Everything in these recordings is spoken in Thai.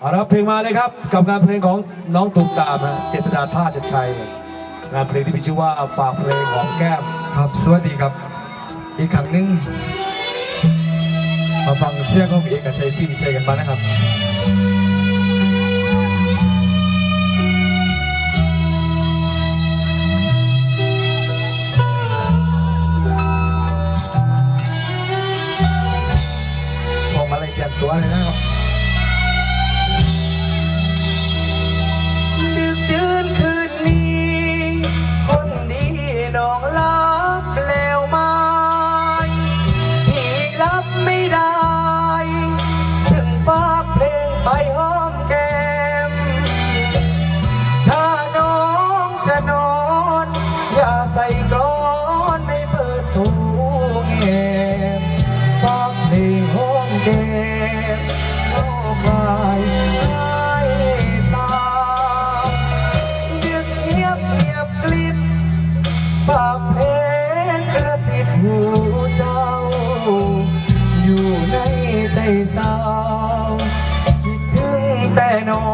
เอาละครเพลงมาเลยครับ กับงานเพลงของน้องตุ่มตาเจษดาท่าจัดชัยงานเพลงที่มีชื่อว่าฝากเพลงของแก้มครับสวัสดีครับ อีกครั้งหนึ่งมาฟังเสียงของพี่เอกชัยที่วิชัยกันบ้างนะครับผมมาเลยเตรียมตัวเลยนะครับ ห้องแก้มโลกลายให้ตาดึกเงียบเงียบกลิบปากเพลงกระสิบหูเจ้า อยู่ในใจสาวคิดถึงแต่นอง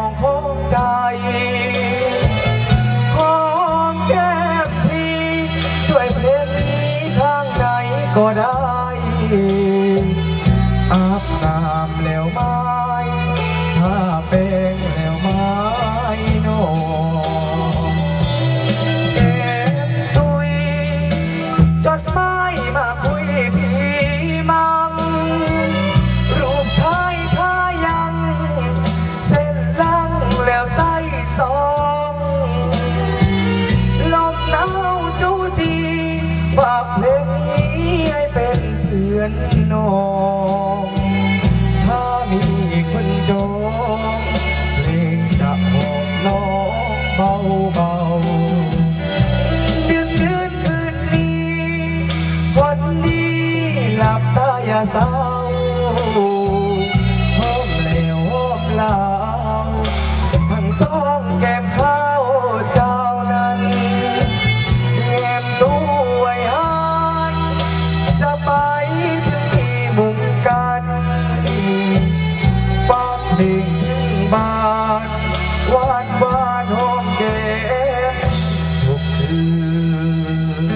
อนนองถ้ามีคนจองเพลงจะบอกน้องเบาเบาเดือนเดือนคืนนี้ วันนี้หลับตาอย่าเศร้า บ้านวานหวานหอมเก้มทุกคืน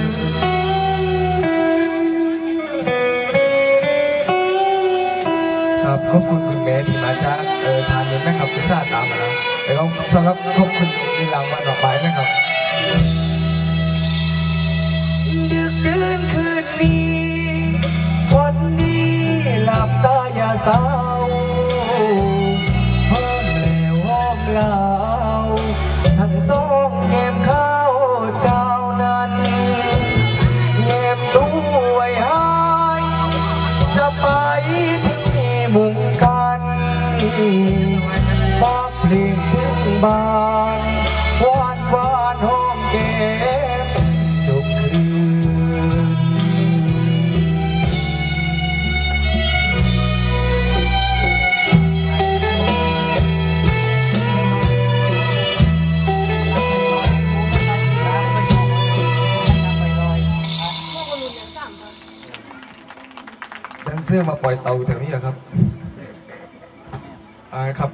ครับขอบคุณคุณแม่ที่มาจากเออทานนี้นะครับพิซซ่าตามมาแล้วแล้วก็สำหรับขอบคุณในรางวัลดอกไม้นะครับ ฝากเพลงถึงบ้านหวานหวานหอมแก้มทุกคืนแดนเซอร์มาปล่อยเตาแถวนี้เหรอครับ ครับ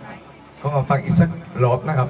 ก็มาฟังอีกสักรอบนะครับ